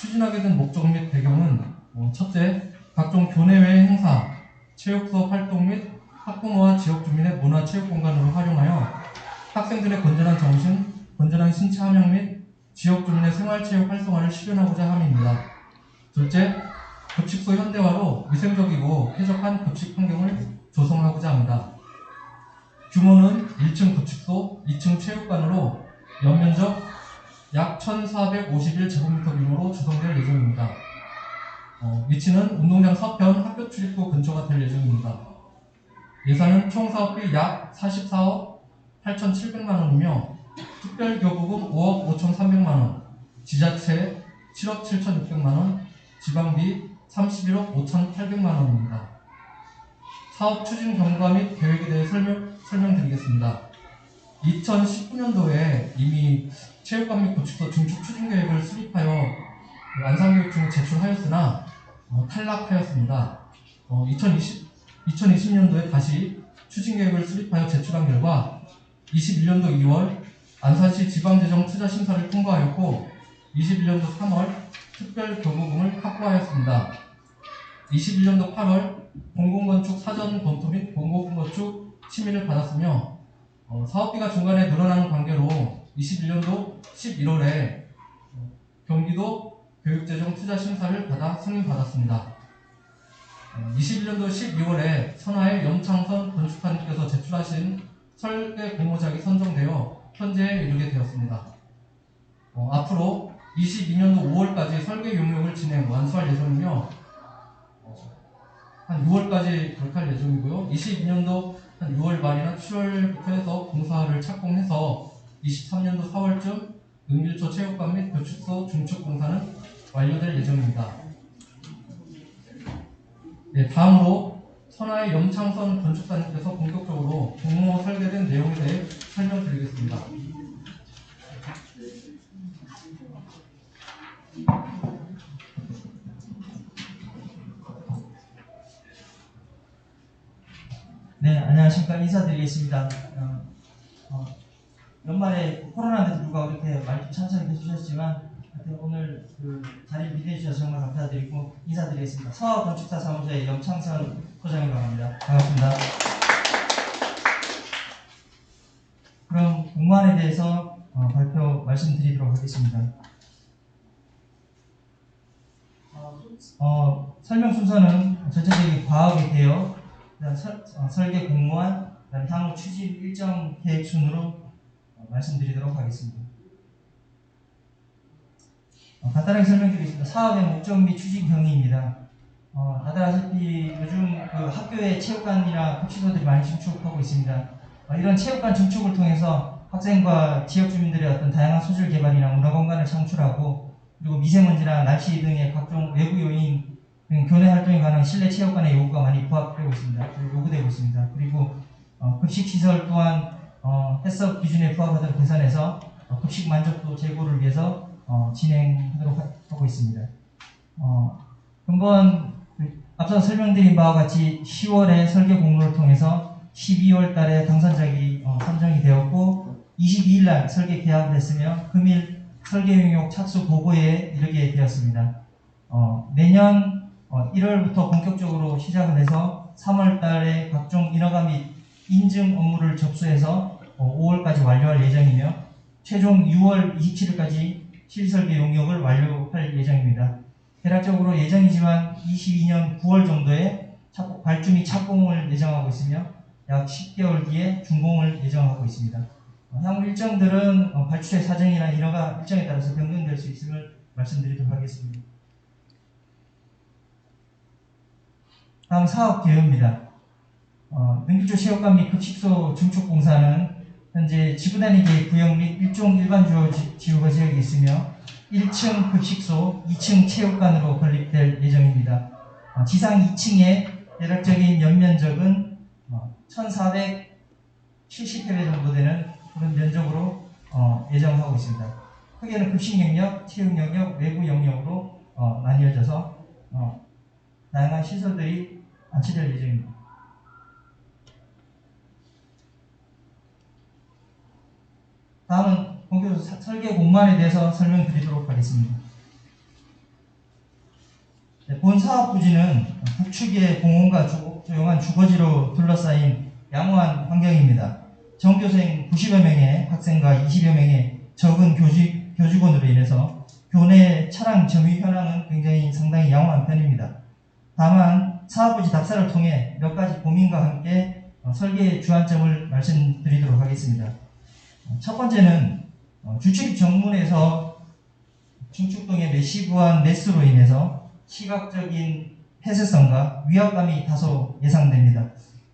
추진하게 된 목적 및 배경은 어, 첫째, 각종 교내외 행사, 체육 수업 활동 및 학부모와 지역 주민의 문화 체육 공간으로 활용하여 학생들의 건전한 정신, 건전한 신체 함양 및 지역 주민의 생활 체육 활성화를 실현하고자 함입니다. 둘째, 급식소 현대화로 위생적이고 쾌적한 급식 환경을 조성하고자 합니다. 규모는 1층 급식소, 2층 체육관으로 연면적 약 1,451제곱미터 규모로 구성될 예정입니다. 어, 위치는 운동장 서편 학교 출입구 근처가 될 예정입니다. 예산은 총 사업비 약 44억 8,700만 원이며 특별교부금 5억 5,300만 원, 지자체 7억 7,600만 원, 지방비 31억 5,800만 원입니다. 사업 추진 경과 및 계획에 대해 설명, 설명드리겠습니다. 2019년도에 이미 체육관 및 고축소 증축 추진 계획을 수립하여 안산교육청에 제출하였으나 어, 탈락하였습니다. 어, 2020, 2020년도에 다시 추진 계획을 수립하여 제출한 결과 21년도 2월 안산시 지방재정 투자 심사를 통과하였고 21년도 3월 특별 교부금을 확보하였습니다. 21년도 8월 공공건축 사전 검토 및 공공건축 심의를 받았으며 어, 사업비가 중간에 늘어나는 관계로 21년도 11월에 어, 경기도 교육재정 투자 심사를 받아 승인받았습니다. 어, 21년도 12월에 선화의 염창선 건축가님께서 제출하신 설계 공모작이 선정되어 현재에 이르게 되었습니다. 어, 앞으로 22년도 5월까지 설계 용역을 진행 완수할 예정이며 어, 한 6월까지 그렇게 할 예정이고요. 22년도 한 6월 말이나 7월부터 해서 공사를 착공해서 23년도 4월쯤 은밀초 체육관 및 교축소 중축 공사는 완료될 예정입니다. 네, 다음으로 선화의 염창선 건축사님께서 본격적으로 공모 설계된 내용에 대해 인사드리겠습니다. 어, 어, 연말에 코로나인데도 불구하고 이렇게 천천히 해주셨지만, 하여튼 오늘 그 자리를 빛내주셔서 정말 감사드리고 인사드리겠습니다. 서화건축사 사무소의 염창선 소장이라고 합니다. 반갑습니다. 그럼 공무안에 대해서 어, 발표 말씀드리도록 하겠습니다. 어, 설명 순서는 전체적인 과학에 대여 설, 어, 설계 공무원, 그다음 향후 추진 일정 계획 순으로 어, 말씀드리도록 하겠습니다. 어, 간단하게 설명드리겠습니다. 사업의 목적 및 추진 경위입니다. 어, 다들 아시다시피 요즘 그 학교에 체육관이나 급식소들이 많이 증축하고 있습니다. 어, 이런 체육관 증축을 통해서 학생과 지역 주민들의 어떤 다양한 소질 개발이나 문화 공간을 창출하고 그리고 미세먼지나 날씨 등의 각종 외부 요인 등 교내 활동에 관한 실내 체육관의 요구가 많이 부합되고 있습니다. 요구되고 있습니다. 그리고 어, 급식 시설 또한 어, 해썹 기준에 부합하도록 개선해서 어, 급식 만족도 제고를 위해서 어, 진행하도록 하- 하고 있습니다. 어, 금번 그 앞서 설명드린 바와 같이 10월에 설계 공모를 통해서 12월 달에 당선작이 어, 선정이 되었고 22일 날 설계 계약을 했으며 금일 설계 용역 착수 보고에 이르게 되었습니다. 어, 내년 어, 1월부터 본격적으로 시작을 해서 3월 달에 각종 인허가 및 인증 업무를 접수해서 어, 5월까지 완료할 예정이며 최종 6월 27일까지 실설계 용역을 완료할 예정입니다. 대략적으로 예정이지만 22년 9월 정도에 착- 발주 및 착공을 예정하고 있으며 약 10개월 뒤에 준공을 예정하고 있습니다. 어, 향후 일정들은 어, 발주처의 사정이나 인허가 일정에 따라서 변경될 수 있음을 말씀드리도록 하겠습니다. 다음 사업 개요입니다. 어, 능길조 체육관 및 급식소 중축 공사는 현재 지구 단위 계획 구역 및 일종 일반 지- 지구가 지역이 있으며 1층 급식소, 2층 체육관으로 건립될 예정입니다. 어, 지상 2층의 대략적인 연면적은 어, 1,470평 정도 되는 그런 면적으로 어, 예정하고 있습니다. 크게는 급식 영역, 체육 영역, 외부 영역으로 어, 나뉘어져서 어, 다양한 시설들이 안치될 예정입니다. 다음은 사- 설계 공간에 대해서 설명드리도록 하겠습니다. 네, 본 사업 부지는 북측의 공원과 조- 조용한 주거지로 둘러싸인 양호한 환경입니다. 전교생 90여 명의 학생과 20여 명의 적은 교직, 교직원으로 인해서 교내 차량 점유 현황은 굉장히 상당히 양호한 편입니다. 다만 사업부지 답사를 통해 몇 가지 고민과 함께 어, 설계 주안점을 말씀드리도록 하겠습니다. 어, 첫 번째는 어, 주축 정문에서 중축동의 메시부한 매수로 인해서 시각적인 폐쇄성과 위압감이 다소 예상됩니다.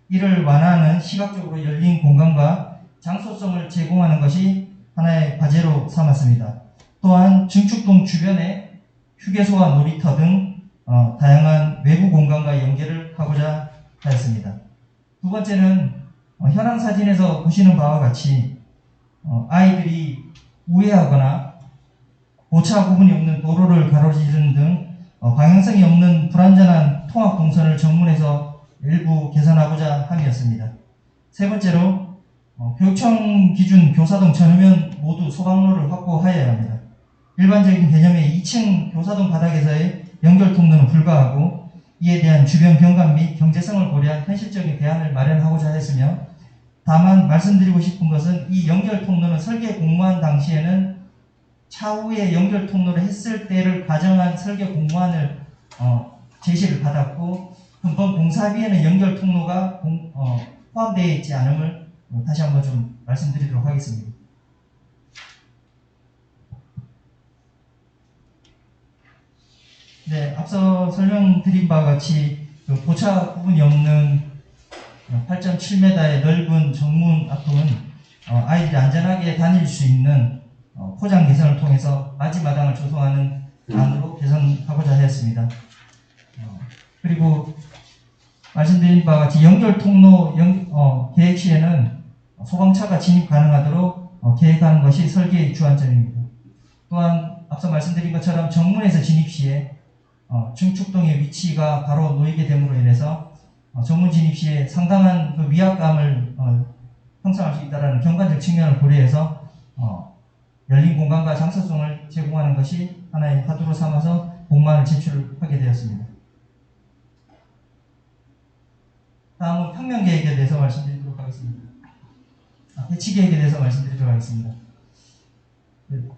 이를 완화하는 시각적으로 열린 공간과 장소성을 제공하는 것이 하나의 과제로 삼았습니다. 또한 증축동 주변에 휴게소와 놀이터 등 어, 다양한 외부 공간과 연결을 하고자 하였습니다. 두 번째는 어, 현황 사진에서 보시는 바와 같이 어, 아이들이 우회하거나 보차 구분이 없는 도로를 가로지르는 등 어, 방향성이 없는 불안전한 통합 동선을 정문에서 일부 개선하고자 함이었습니다. 세 번째로 어, 교육청 기준 교사동 전면 모두 소방로를 확보하여야 합니다. 일반적인 개념의 2층 교사동 바닥에서의 연결 통로는 불가하고 이에 대한 주변 경관 및 경제성을 고려한 현실적인 대안을 마련하고자 했으며 다만 말씀드리고 싶은 것은 이 연결 통로는 설계 공모한 당시에는 차후에 연결 통로를 했을 때를 가정한 설계 공모안을 어, 제시를 받았고 금번 공사비에는 연결 통로가 공- 어, 포함되어 있지 않음을 어, 다시 한번 좀 말씀드리도록 하겠습니다. 네, 앞서 설명드린 바와 같이 그 보차 구분이 없는 8.7m의 넓은 정문 앞은 어, 아이들이 안전하게 다닐 수 있는 어, 포장 개선을 통해서 마지마당을 조성하는 안으로 개선하고자 하였습니다. 어, 그리고 말씀드린 바와 같이 연결 통로 연- 어, 계획 시에는 소방차가 진입 가능하도록 어, 계획하는 것이 설계의 주안점입니다. 또한 앞서 말씀드린 것처럼 정문에서 진입 시에 어, 중축동의 위치가 바로 놓이게 됨으로 인해서 어, 정문 진입 시에 상당한 그 위압감을 어, 형성할 수 있다는 경관적 측면을 고려해서 어, 열린 공간과 장소성을 제공하는 것이 하나의 화두로 삼아서 공만을 제출하게 되었습니다. 다음은 평면 계획에 대해서 말씀드리도록 하겠습니다. 아, 배치 계획에 대해서 말씀드리도록 하겠습니다. 그,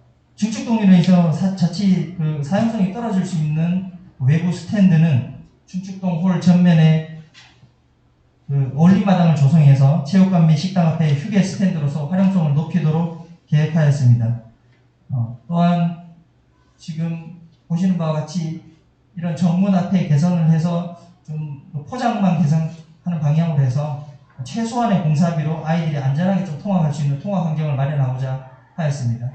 인해서 사- 자칫 그 사용성이 떨어질 수 있는 외부 스탠드는 중축동 홀 전면에 그 올리마당을 조성해서 체육관 및 식당 앞에 휴게 스탠드로서 활용성을 높이도록 계획하였습니다. 어, 또한 지금 보시는 바와 같이 이런 정문 앞에 개선을 해서 좀그 포장만 개선하는 방향으로 해서 최소한의 공사비로 아이들이 안전하게 좀 통학할 수 있는 통학 환경을 마련하고자 하였습니다.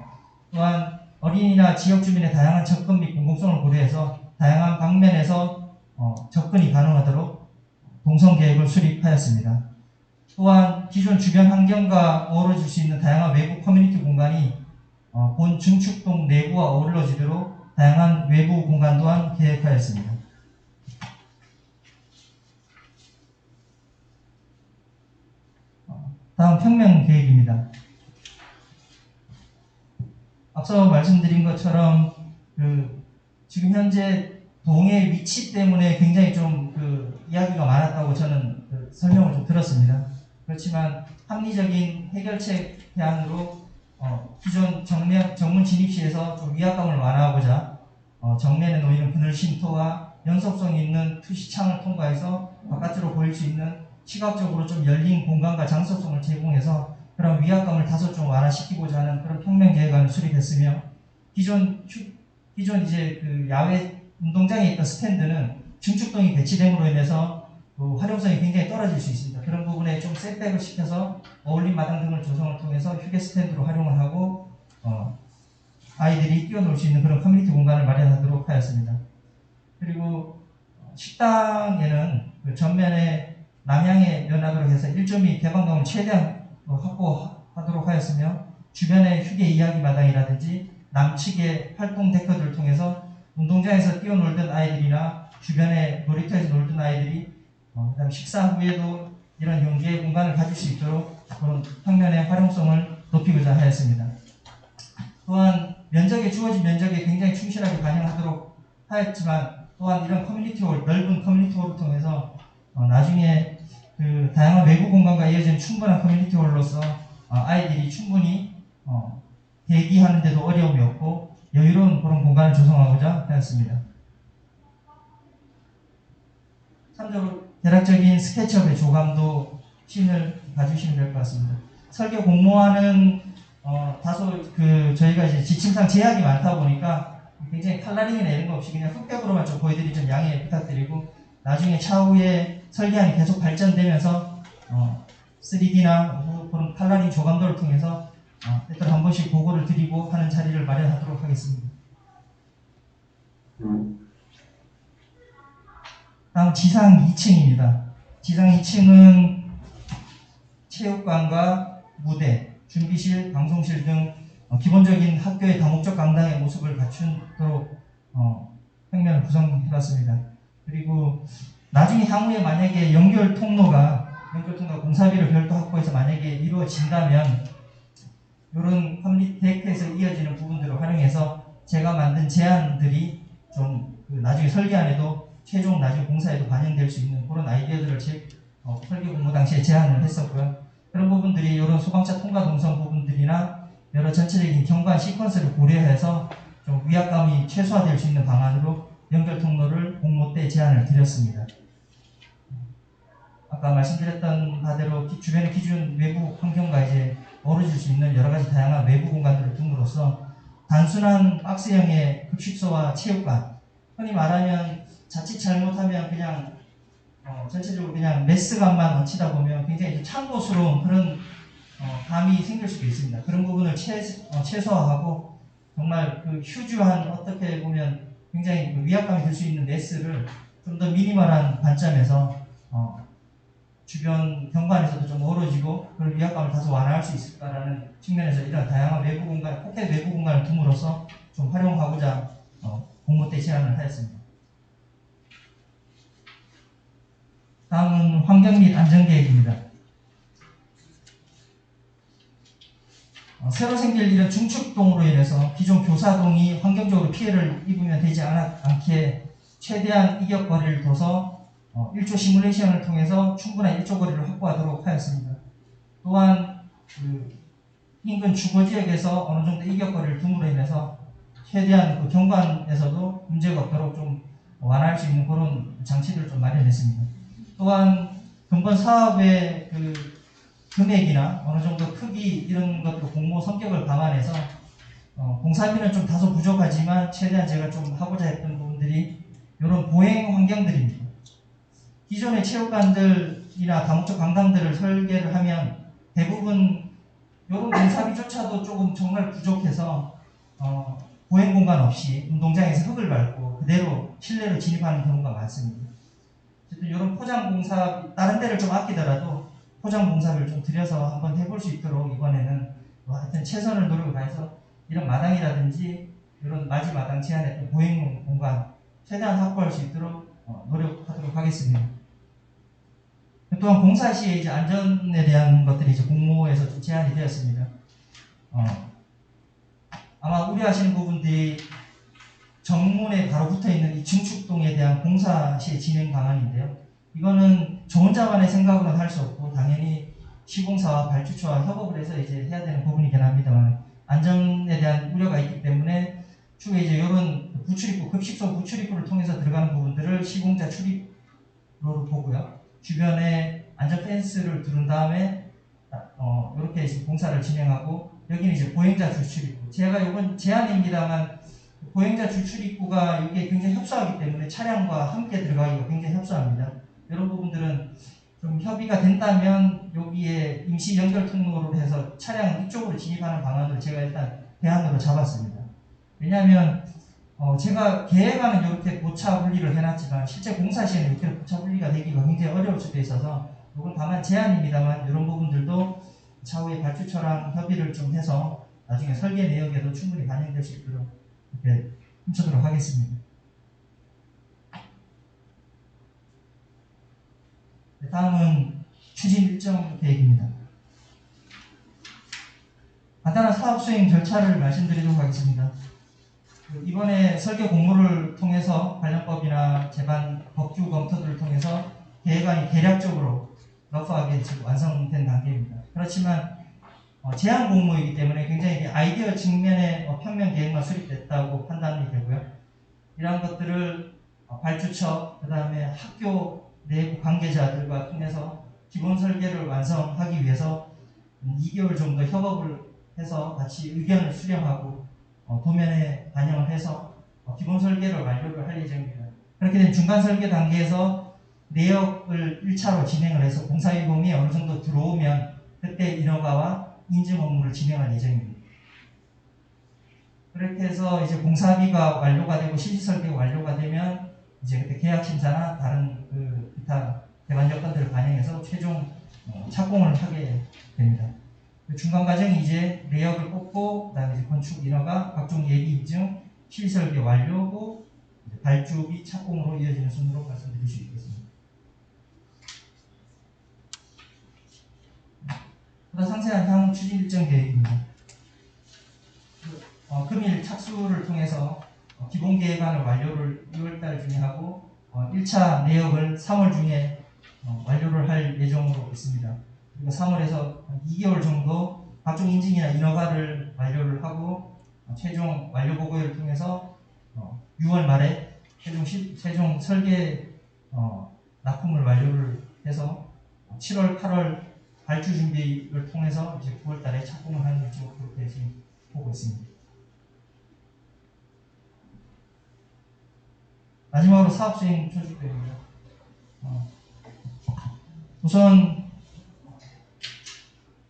또한 어린이나 지역 주민의 다양한 접근 및 공공성을 고려해서 다양한 방면에서 어, 접근이 가능하도록 동선 계획을 수립하였습니다. 또한 기존 주변 환경과 어우러질 수 있는 다양한 외부 커뮤니티 공간이 어, 본 중축동 내부와 어우러지도록 다양한 외부 공간 또한 계획하였습니다. 어, 다음 평면 계획입니다. 앞서 말씀드린 것처럼 그 지금 현재 동의 위치 때문에 굉장히 좀그 이야기가 많았다고 저는 그 설명을 좀 들었습니다. 그렇지만 합리적인 해결책 대안으로 어, 기존 정면 정문 진입 시에서 좀 위압감을 완화하고자 어, 정면에 놓이는 그늘 쉼터와 연속성 있는 투시창을 통과해서 바깥으로 보일 수 있는 시각적으로 좀 열린 공간과 장소성을 제공해서 그런 위압감을 다소 좀 완화시키고자 하는 그런 평면 계획안을 수립했으며 기존 휴- 기존 이제 그 야외 운동장에 있던 스탠드는 중축동이 배치됨으로 인해서 그 활용성이 굉장히 떨어질 수 있습니다. 그런 부분에 좀 셋백을 시켜서 어울림 마당 등을 조성을 통해서 휴게 스탠드로 활용을 하고 어, 아이들이 뛰어놀 수 있는 그런 커뮤니티 공간을 마련하도록 하였습니다. 그리고 어, 식당에는 그 전면에 남향에 면하도록 해서 1.2 개방감을 최대한 어, 확보하도록 하였으며 주변의 휴게 이야기 마당이라든지 남측의 활동 데크들을 통해서 운동장에서 뛰어놀던 아이들이나 주변에 놀이터에서 놀던 아이들이 어, 그다음 식사 후에도 이런 용기의 공간을 가질 수 있도록 그런 평면의 활용성을 높이고자 하였습니다. 또한 면적에 주어진 면적에 굉장히 충실하게 반영하도록 하였지만 또한 이런 커뮤니티 홀, 넓은 커뮤니티 홀을 통해서 어, 나중에 그 다양한 외부 공간과 이어진 충분한 커뮤니티 홀로서 어, 아이들이 충분히 어, 대기하는데도 어려움이 없고 여유로운 그런 공간을 조성하고자 하였습니다. 참조로 대략적인 스케치업의 조감도 신을 봐주시면 될 것 같습니다. 설계 공모하는 어, 다소 그 저희가 이제 지침상 제약이 많다 보니까 굉장히 칼라링이나 이런 거 없이 그냥 흑백으로만 좀 보여드리 좀 양해 부탁드리고 나중에 차후에 설계안이 계속 발전되면서 어, 3D나 그런 칼라링 조감도를 통해서 어, 일단 한 번씩 보고를 드리고 하는 자리를 마련하도록 하겠습니다. 다음 지상 2층입니다. 지상 2층은 체육관과 무대, 준비실, 방송실 등 어, 기본적인 학교의 다목적 강당의 모습을 갖추도록 어, 평면을 구성해봤습니다. 그리고 나중에 향후에 만약에 연결 통로가 연결 통로가 공사비를 별도 확보해서 만약에 이루어진다면 이런 데크에서 이어지는 부분들을 활용해서 제가 만든 제안들이 좀 그 나중에 설계 안에도 최종 나중에 공사에도 반영될 수 있는 그런 아이디어들을 제 어, 설계 공모 당시에 제안을 했었고요. 그런 부분들이 이런 소방차 통과 동선 부분들이나 여러 전체적인 경관 시퀀스를 고려해서 좀 위압감이 최소화될 수 있는 방안으로 연결 통로를 공모 때 제안을 드렸습니다. 아까 말씀드렸던 바대로 기- 주변의 기준 외부 환경과 이제 어우러질 수 있는 여러 가지 다양한 외부 공간들을 둠으로써 단순한 박스형의 급식소와 체육관, 흔히 말하면 자칫 잘못하면 그냥 어, 전체적으로 그냥 메스감만 얹히다 보면 굉장히 좀 참고스러운 그런 어, 감이 생길 수도 있습니다. 그런 부분을 최, 어, 최소화하고 정말 그 휴즈한 어떻게 보면 굉장히 그 위압감이 들 수 있는 메스를 좀 더 미니멀한 관점에서 어, 주변 경관에서도 좀 어우러지고 그런 위압감을 다소 완화할 수 있을까라는 측면에서 이런 다양한 외부 공간, 포켓 외부 공간을 둠으로써 좀 활용하고자 어, 공모 때 제안을 하였습니다. 다음은 환경 및 안전 계획입니다. 어, 새로 생길 이런 중축동으로 인해서 기존 교사동이 환경적으로 피해를 입으면 되지 않, 않기에 최대한 이격 거리를 둬서 어, 1조 시뮬레이션을 통해서 충분한 1조 거리를 확보하도록 하였습니다. 또한 그 인근 주거 지역에서 어느 정도 이격 거리를 둠으로 인해서 최대한 그 경관에서도 문제가 없도록 좀 완화할 수 있는 그런 장치들을 좀 마련했습니다. 또한 근본 사업의 그 금액이나 어느 정도 크기 이런 것도 공모 성격을 감안해서 어, 공사비는 좀 다소 부족하지만 최대한 제가 좀 하고자 했던 부분들이 이런 보행 환경들입니다. 기존의 체육관들이나 다목적 강당들을 설계를 하면 대부분 이런 공사비조차도 조금 정말 부족해서 어, 보행 공간 없이 운동장에서 흙을 밟고 그대로 실내로 진입하는 경우가 많습니다. 어쨌든 이런 포장 공사 다른 데를 좀 아끼더라도 포장 공사를 좀 들여서 한번 해볼 수 있도록 이번에는 뭐 하여튼 최선을 노력을 다해서 이런 마당이라든지 이런 맞이 마당 제한했던 보행 공간 최대한 확보할 수 있도록 어, 노력하도록 하겠습니다. 또한 공사 시에 이제 안전에 대한 것들이 이제 공모에서 좀 제한이 되었습니다. 어, 아마 우려하시는 부분들이 정문에 바로 붙어 있는 이 증축동에 대한 공사 시 진행 방안인데요. 이거는 저 혼자만의 생각으로는 할 수 없고 당연히 시공사와 발주처와 협업을 해서 이제 해야 되는 부분이긴 합니다만 안전에 대한 우려가 있기 때문에 추후에 이제 이런 부출입구 급식소 부출입구를 통해서 들어가는 부분들을 시공자 출입로로 보고요. 주변에 안전 펜스를 두른 다음에 어, 이렇게 이제 공사를 진행하고 여기는 이제 보행자 주출입구. 제가 이건 제안입니다만 보행자 주출입구가 이게 굉장히 협소하기 때문에 차량과 함께 들어가기가 굉장히 협소합니다. 이런 부분들은 좀 협의가 된다면 여기에 임시 연결 통로로 해서 차량을 이쪽으로 진입하는 방안을 제가 일단 대안으로 잡았습니다. 왜냐하면 어, 제가 계획안은 이렇게 고차 분리를 해놨지만 실제 공사 시에는 이렇게 고차 분리가 되기가 굉장히 어려울 수도 있어서 이건 다만 제안입니다만 이런 부분들도 차후에 발주처랑 협의를 좀 해서 나중에 설계 내역에도 충분히 반영될 수 있도록 이렇게 훔쳐도록 하겠습니다. 네, 다음은 추진 일정 계획입니다. 간단한 사업 수행 절차를 말씀드리도록 하겠습니다. 이번에 설계 공모를 통해서 관련법이나 제반 법규 검토들을 통해서 계획안이 대략적으로 러프하게 지금 완성된 단계입니다. 그렇지만 어, 제한 공모이기 때문에 굉장히 아이디어 측면의 어, 뭐 평면 계획만 수립됐다고 판단이 되고요. 이러한 것들을 어, 발주처, 그 다음에 학교 내부 관계자들과 통해서 기본 설계를 완성하기 위해서 2개월 정도 협업을 해서 같이 의견을 수렴하고 어, 도면에 반영을 해서 어, 기본 설계를 완료를 할 예정입니다. 그렇게 된 중간 설계 단계에서 내역을 1차로 진행을 해서 공사위범이 어느 정도 들어오면 그때 인허가와 인증 업무를 진행할 예정입니다. 그렇게 해서 이제 공사비가 완료가 되고 실시 설계가 완료가 되면 이제 그때 계약 심사나 다른 그 기타 대관 여건들을 반영해서 최종 어, 착공을 하게 됩니다. 그 중간 과정이 이제 내역을 뽑고 그다음에 이제 건축 인허가, 각종 예비 인증, 실시 설계 완료고 발주비 착공으로 이어지는 순으로 말씀드릴 수 있겠습니다. 보다 상세한 향후 추진 일정 계획입니다. 어, 금일 착수를 통해서 어, 기본 계획안을 완료를 6월달 중에 하고 어, 1차 내역을 3월 중에 어, 완료를 할 예정으로 있습니다. 그리고 3월에서 2개월 정도 각종 인증이나 인허가를 완료를 하고 어, 최종 완료 보고회를 통해서 어, 6월 말에 최종 시, 최종 설계 어, 납품을 완료를 해서 7월, 8월 발주 준비를 통해서 이제 9월 달에 착공을 하는 쪽으로 그렇게 지금 보고 있습니다. 마지막으로 사업 수행 표시입니다. 어, 우선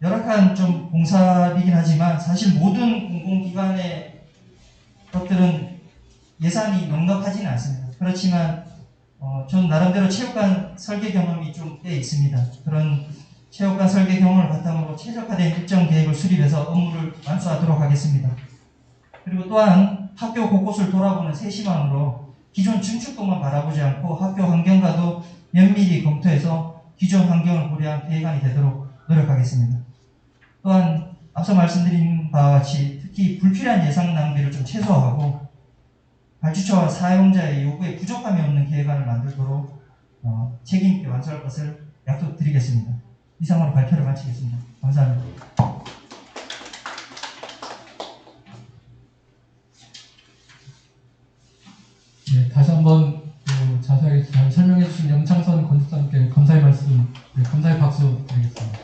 열악한 좀 공사이긴 하지만 사실 모든 공공기관의 것들은 예산이 넉넉하지는 않습니다. 그렇지만 어, 전 나름대로 체육관 설계 경험이 좀 꽤 있습니다. 그런 체육관 설계 경험을 바탕으로 최적화된 일정 계획을 수립해서 업무를 완수하도록 하겠습니다. 그리고 또한 학교 곳곳을 돌아보는 세심함으로 기존 증축도만 바라보지 않고 학교 환경과도 면밀히 검토해서 기존 환경을 고려한 계획안이 되도록 노력하겠습니다. 또한 앞서 말씀드린 바와 같이 특히 불필요한 예산 낭비를 좀 최소화하고 발주처와 사용자의 요구에 부족함이 없는 계획안을 만들도록 어, 책임 있게 완수할 것을 약속드리겠습니다. 이상으로 발표를 마치겠습니다. 감사합니다. 네, 다시 한번 그 자세하게 잘 설명해 주신 영창선 건축사님께 감사의 말씀, 네, 감사의 박수 드리겠습니다.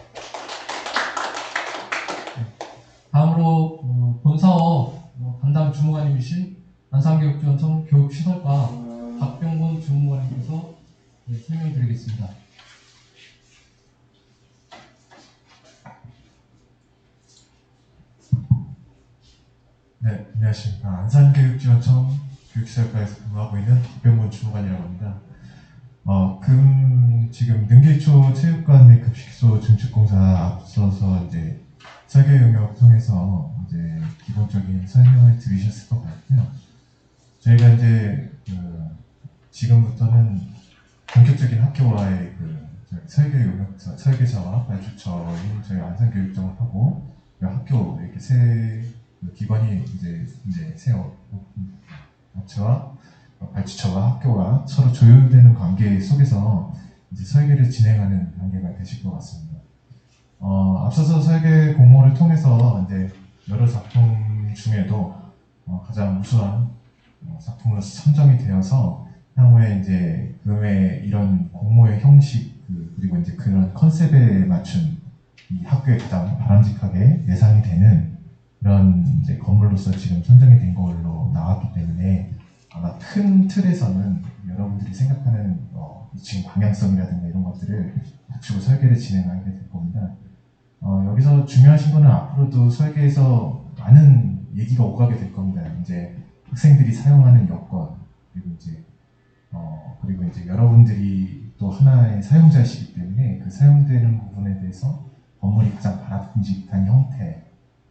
네, 다음으로 어, 본사업 어, 담당 주무관님이신 안산교육지원청 교육시설과 박병곤 주무관님께서 네, 설명드리겠습니다. 네, 안녕하십니까. 안산교육지원청 교육시설과에서 근무하고 있는 박병문 주무관이라고 합니다. 어, 금, 지금 능길초 체육관 내 급식소 증축공사 앞서서 이제 설계 용역 통해서 이제 기본적인 설명을 들으셨을 것 같고요. 저희가 이제 그 지금부터는 본격적인 학교와의 그 설계 용역, 설계자와 발주처인 저희 안산교육청을 하고 그 학교 이렇게 세그 기관이 이제 이제 새 업- 업체와 발주처와 학교가 서로 조율되는 관계 속에서 이제 설계를 진행하는 단계가 되실 것 같습니다. 어, 앞서서 설계 공모를 통해서 이제 여러 작품 중에도 어, 가장 우수한 어, 작품으로서 선정이 되어서 향후에 이제 그 외에 이런 공모의 형식 그, 그리고 이제 그런 컨셉에 맞춘 이 학교에 가장 바람직하게 예상이 되는 그런 이제 건물로서 지금 선정이 된 걸로 나왔기 때문에 아마 큰 틀에서는 여러분들이 생각하는 어, 이 지금 방향성이라든가 이런 것들을 갖추고 설계를 진행하게 될 겁니다. 어, 여기서 중요하신 거는 앞으로도 설계에서 많은 얘기가 오가게 될 겁니다. 이제 학생들이 사용하는 여건 그리고 이제 어, 그리고 이제 여러분들이 또 하나의 사용자이시기 때문에 그 사용되는 부분에 대해서 건물이 가장 바람직한 형태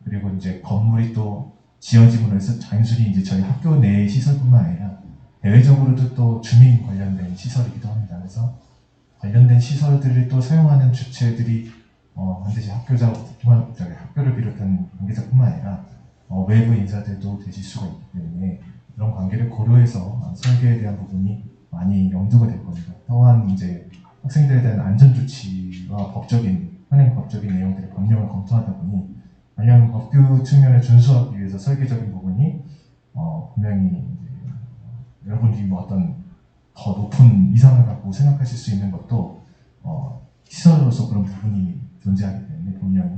그리고 이제 건물이 또 지어짐으로 해서 단순히 이제 저희 학교 내 시설뿐만 아니라 대외적으로도 또 주민 관련된 시설이기도 합니다. 그래서 관련된 시설들을 또 사용하는 주체들이 어, 반드시 학교자, 저기 학교를 비롯한 관계자뿐만 아니라 어, 외부 인사들도 되실 수가 있기 때문에 그런 관계를 고려해서 설계에 대한 부분이 많이 염두가 될 겁니다. 또한 이제 학생들에 대한 안전 조치와 법적인 현행 법적인 내용들의 법령을 검토하다 보니 관련 법규 측면에 준수하기 위해서 설계적인 부분이 어, 분명히 여러분들이 뭐 어떤 더 높은 이상을 갖고 생각하실 수 있는 것도 어, 시설로서 그런 부분이 존재하기 때문에 분명히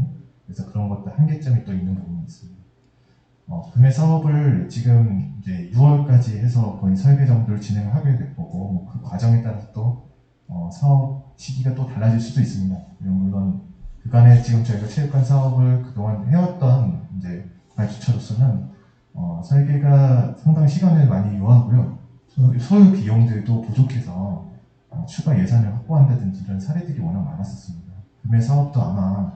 그래서 그런 것도 한계점이 또 있는 부분이 있습니다. 어, 금해 사업을 지금 이제 6월까지 해서 거의 설계 정도를 진행을 하게 될 거고 뭐 그 과정에 따라서 또 어, 사업 시기가 또 달라질 수도 있습니다. 물론 그간에 지금 저희가 체육관 사업을 그동안 해왔던 이제 발주처로서는 어, 설계가 상당히 시간을 많이 요하고요. 소- 소요 비용들도 부족해서 어, 추가 예산을 확보한다든지 이런 사례들이 워낙 많았었습니다. 금해 사업도 아마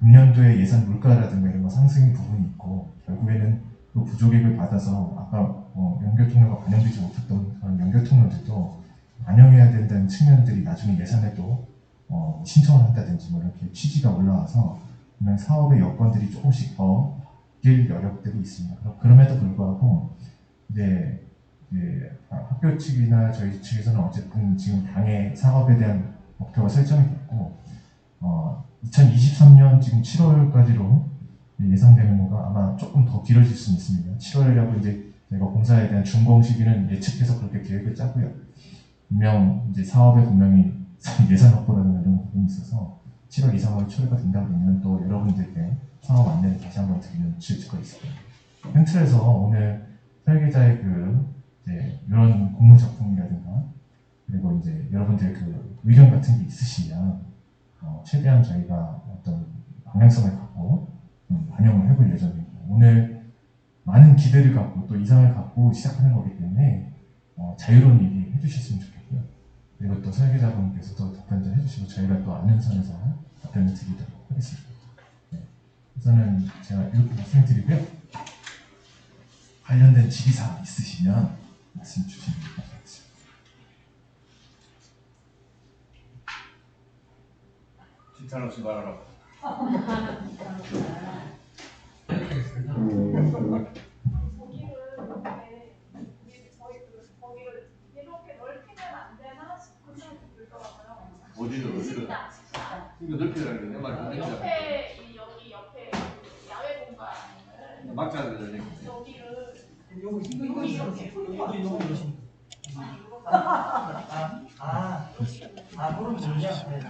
금년도에 예산 물가라든가 이런 거 상승 부분이 있고 결국에는 그 부족액을 받아서 아까 어, 연결통로가 반영되지 못했던 그런 연결통로들도 반영해야 된다는 측면들이 나중에 예산에도 어, 신청을 한다든지 뭐 이렇게 취지가 올라와서 분명 사업의 여건들이 조금씩 더길 여력들이 있습니다. 그럼- 그럼에도 불구하고 이제, 이제 학교 측이나 저희 측에서는 어쨌든 지금 당의 사업에 대한 목표가 설정이 됐고 어, 2023년 지금 7월까지로 예상되는 거가 아마 조금 더 길어질 수는 있습니다. 7월이라고 이제 저희가 공사에 대한 준공 시기는 예측해서 그렇게 계획을 짜고요. 분명 이제 사업에 분명히 예산 확보라는 이런 부분이 있어서 7월 이상으로 처리가 된다 그러면 또 여러분들께 사업 안내를 다시 한번 드리는 취지가 있습니다. 큰 틀에서 오늘 설계자의 그 이제 이런 공무 작품이라든가 그리고 이제 여러분들의 그 의견 같은 게 있으시면 어, 최대한 저희가 어떤 방향성을 갖고 음, 반영을 해볼 예정입니다. 오늘 많은 기대를 갖고 또 이상을 갖고 시작하는 거기 때문에 어, 자유로운 얘기 해주셨으면 좋겠고요. 그리고 또 설계자분께서도 답변도 해주시고 저희가 또 아는 선에서 답변을 드리도록 하겠습니다. 네. 우선은 제가 이렇게 말씀드리고요. 관련된 질의사항 있으시면 말씀 주시면 감사하겠습니다. 칭찬 없이 말하라. 거기를 이렇게 우리 저희 그 거기를 이렇게 넓히면 안 되나 싶은 생 들더라고요. 어디를 어디를 식당, 식당. 이거 넓히라는 게내 말이 그 넓히자. 옆에 이 여기 옆에 그 야외 공간을 막자를 내는 여기를 요거 이거 이거 이렇게 여기 요거 이렇게 아, 아, 아, 뭐냐? 네.